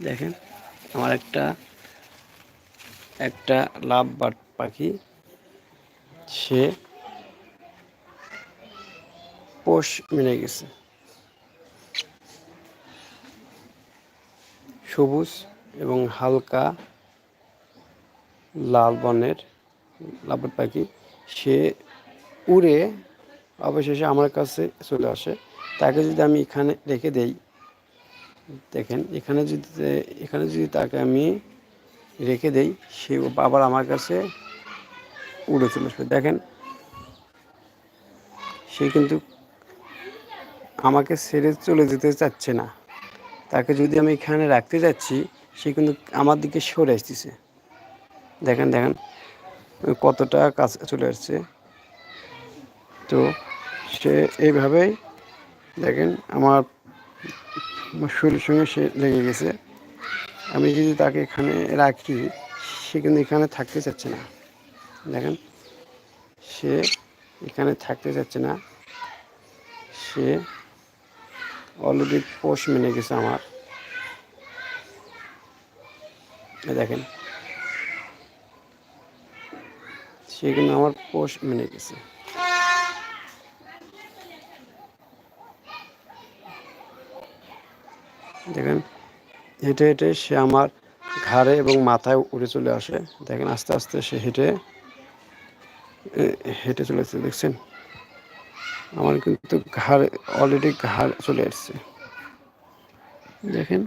দেখেন, আমার একটা একটা লাভ বার্ড পাখি, সে পোষ মেনে গেছে। সবুজ এবং হালকা লাল বর্ণের লাভবার্ড পাখি, সে উড়ে অবশেষে আমার কাছে চলে আসে। তাকে যদি আমি এখানে রেখে দেই দেখেন, এখানে যদি এখানে যদি তাকে আমি রেখে দেই, সে আবার আমার কাছে উড়ে চলে আসবে। দেখেন, সে কিন্তু আমাকে ছেড়ে চলে যেতে চাচ্ছে না। তাকে যদি আমি এখানে রাখতে যাচ্ছি, সে কিন্তু আমার দিকে সরে আসতেছে। দেখেন দেখেন, কতটা কাছে চলে আসছে। তো সে এইভাবেই, দেখেন, আমার শরীরের সঙ্গে সে লেগে গেছে। আমি যদি তাকে এখানে রাখি, সে কিন্তু এখানে থাকতে চাচ্ছে না। দেখেন, সে এখানে থাকতে চাচ্ছে না। সে অলরেডি পোষ মেনে গেছে আমার। দেখেন, সে কিন্তু আমার পোষ মেনে গেছে। দেখেন, হেঁটে হেঁটে সে আমার ঘাড়ে এবং মাথায় উড়ে চলে আসে। দেখেন, আস্তে আস্তে সে হেঁটে হেঁটে চলেছে দেখছেন? আমার কিন্তু ঘাড় অলরেডি ঘাড় চলে আসছে। দেখেন,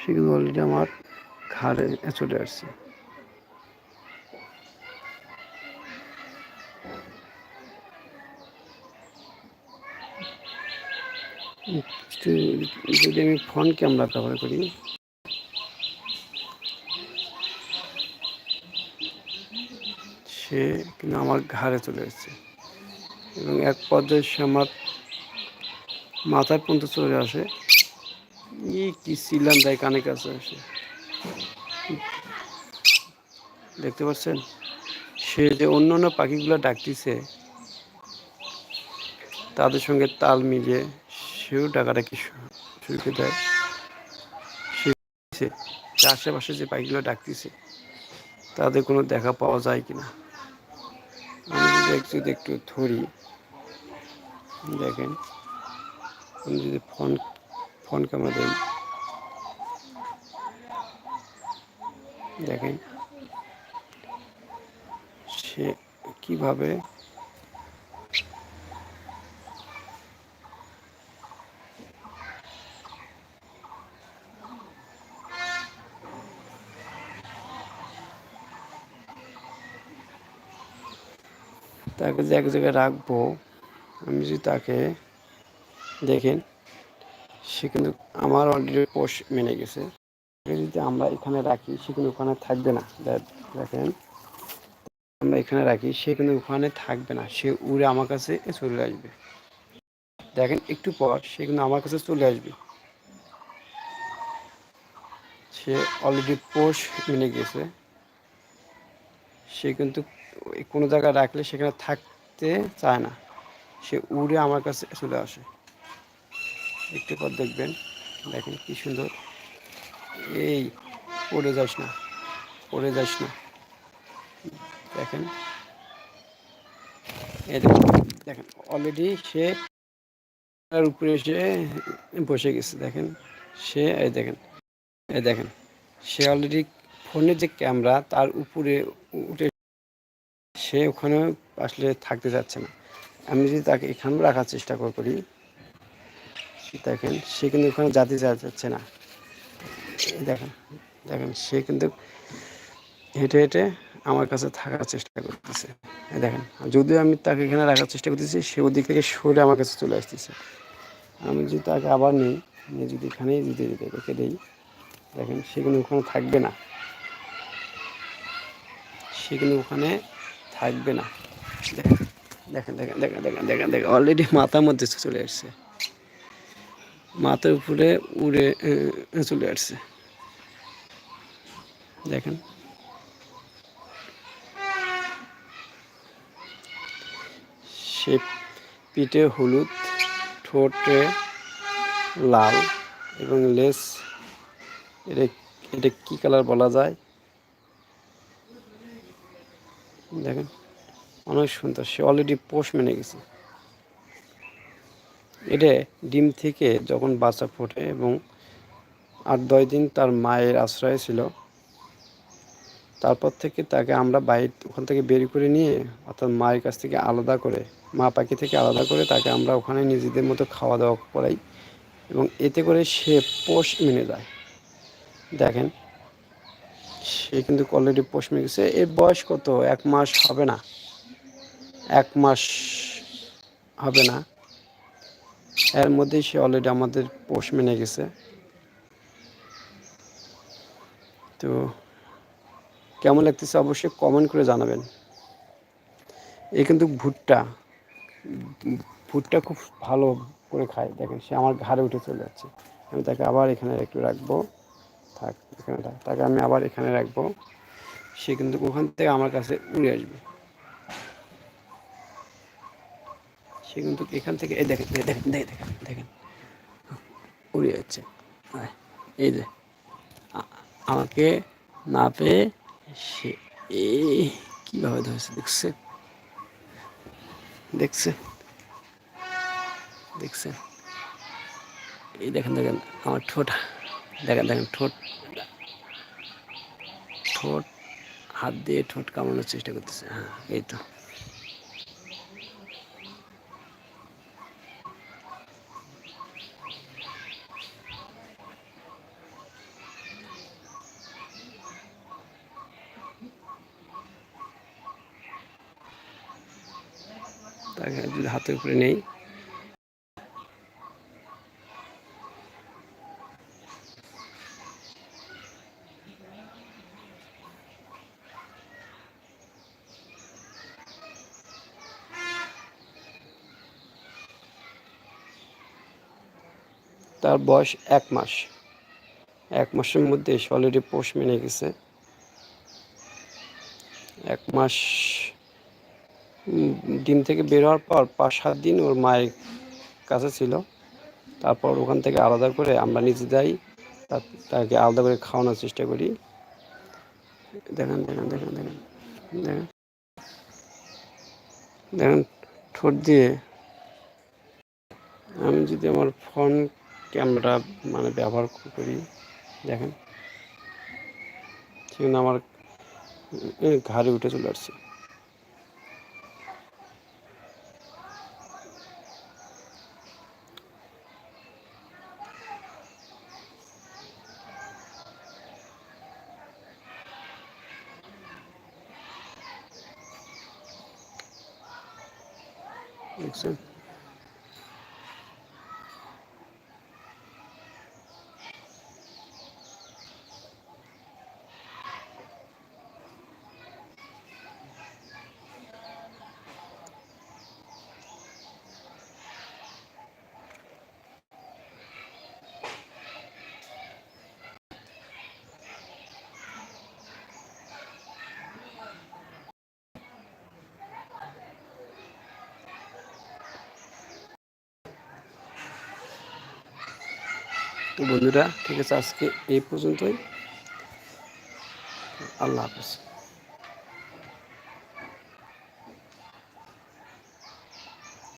সে কিন্তু অলরেডি আমার ঘাড়ে চলে আসছে। যদি আমি ফোন ক্যামেরা ব্যবহার করি। সে কিন্তু আমার ঘাড়ে চলে এসেছে। এবং এক পর্যায়ে সে আমার মাথার পর্যন্ত চলে আসে। ই কি ছিলাম দেয়, কানে কাছে আসে দেখতে পাচ্ছেন? সে যে অন্য অন্য পাখিগুলো ডাকতেছে, তাদের সঙ্গে তাল মিলিয়ে সেও শু- শুরু দেয় সে আশেপাশে যে পাখিগুলো ডাকতেছে, তাদের কোনো দেখা পাওয়া যায় কিনা? আমি যদি একটু একটু ধরি, দেখেন, আমি যদি ফোন ফোন ক্যামেরা দিই দেখেন, সে কীভাবে তাকে যে এক জায়গায় রাখব, আমি যদি তাকে দেখেন, সে কিন্তু আমার অলরেডি পোষ মেনে গেছে। যদি আমরা এখানে রাখি, সে কিন্তু ওখানে থাকবে না। দেখ- দেখেন, আমরা এখানে রাখি, সে কিন্তু ওখানে থাকবে না। সে উড়ে আমার কাছে চলে আসবে। দেখেন, একটু পর সে কিন্তু আমার কাছে চলে আসবে। সে অলরেডি পোষ মেনে গেছে। সে কিন্তু কোনো জায়গায় রাখলে সেখানে থাকতে চায় না। সে উড়ে আমার কাছে চলে আসে। একটু পর দেখবেন, দেখেন কি সুন্দর। এই, পড়ে যাস না, পড়ে যাস না। দেখেন। এই দেখুন, দেখেন অলরেডি সে তার উপরে এসে বসে গেছে। দেখেন, সে, এই দেখেন এই দেখেন, সে অলরেডি ফোনের যে ক্যামেরা, তার উপরে উঠে সে ওখানে আসলে থাকতে যাচ্ছে না। আমি যদি তাকে এখানেও রাখার চেষ্টা কর- দেখেন, সে কিন্তু ওখানে যেতে যাচ্ছে না। দেখেন দেখেন, সে কিন্তু হেঁটে হেঁটে আমার কাছে থাকার চেষ্টা করতেছে। দেখেন, যদিও আমি তাকে এখানে রাখার চেষ্টা করতেছি, সে ওদিক থেকে সরে আমার কাছে চলে আসতেছে। আমি যদি তাকে আবার নিই যদি এখানেই যদি রেখে দিই, দেখেন, সে কিন্তু ওখানে থাকবে না। সে কিন্তু ওখানে থাকবে না। দেখেন দেখেন দেখেন দেখেন দেখেন দেখেন অলরেডি মাথার মধ্যে চলে আসছে। মাথার উপরে উড়ে চলে আসছে। দেখেন। সে পিঠে হলুদ, ঠোঁটে লাল এবং লেস, এটা এটা কী কালার বলা যায়? দেখেন, অনেক সুন্দর। সে অলরেডি পোষ মেনে গেছে। এটা ডিম থেকে যখন বাচ্চা ফোটে এবং আট দশ দিন তার মায়ের আশ্রয় ছিল, তারপর থেকে তাকে আমরা বাইর ওখান থেকে বের করে নিয়ে, অর্থাৎ মায়ের কাছ থেকে আলাদা করে, মা পাখি থেকে আলাদা করে তাকে আমরা ওখানে নিজেদের মতো খাওয়া দাওয়া করাই এবং এতে করে সে পোষ মেনে যায়। দেখেন সে কিন্তু অলরেডি মেনে গেছে। এর বয়স কত? এক মাস হবে না। এক মাস হবে না। এর মধ্যেই সে অলরেডি আমাদের পোষ মেনে গেছে। তো কেমন লাগতেছে অবশ্যই কমেন্ট করে জানাবেন। এই কিন্তু ভুট্টা। ভুট্টা খুব ভালো করে খায়। দেখেন সে আমার ঘাড়ে উঠে চলে যাচ্ছে। আমি তাকে আবার এখানে একটু রাখব। থাক, এখানে থাক। তাকে আমি আবার এখানে রাখব। সে কিন্তু ওখান থেকে আমার কাছে উড়ে আসবে। সে কিন্তু এখান থেকে, এই দেখেন দেখেন দেখেন দেখেন দেখেন। উড়ে যাচ্ছে। এই যে আমাকে না পেয়ে সে এই কীভাবে ধরেছে, দেখছে? দেখছে? দেখছে? এই দেখেন দেখেন, আমার ঠোঁট। দেখেন দেখেন, ঠোঁট। ঠোঁট, হাত দিয়ে ঠোঁট কামানোর চেষ্টা করতেছে। হ্যাঁ এই তো। তাকে যদি হাতের উপরে নেই তার বয়স এক মাস। এক মাসের মধ্যে সে অলরেডি পোষ মেনে গেছে। এক মাস ডিম থেকে বের হওয়ার পর পাঁচ সাত দিন ওর মায়ের কাছে ছিল। তারপর ওখান থেকে আলাদা করে আমরা নিজেরাই তাকে আলাদা করে খাওয়ানোর চেষ্টা করি। দেখেন দেখেন দেখেন দেখেন দেখেন। দেখেন, ঠোঁট দিয়ে আমি যদি আমার ফোন ক্যামেরা মানে ব্যবহার করি দেখেন। সেখানে আমার ঘাড়ে উঠে চলে আসছে। দেখছেন? তো বন্ধুরা ঠিক আছে আজকে এই পর্যন্তই। আল্লাহ হাফেজ।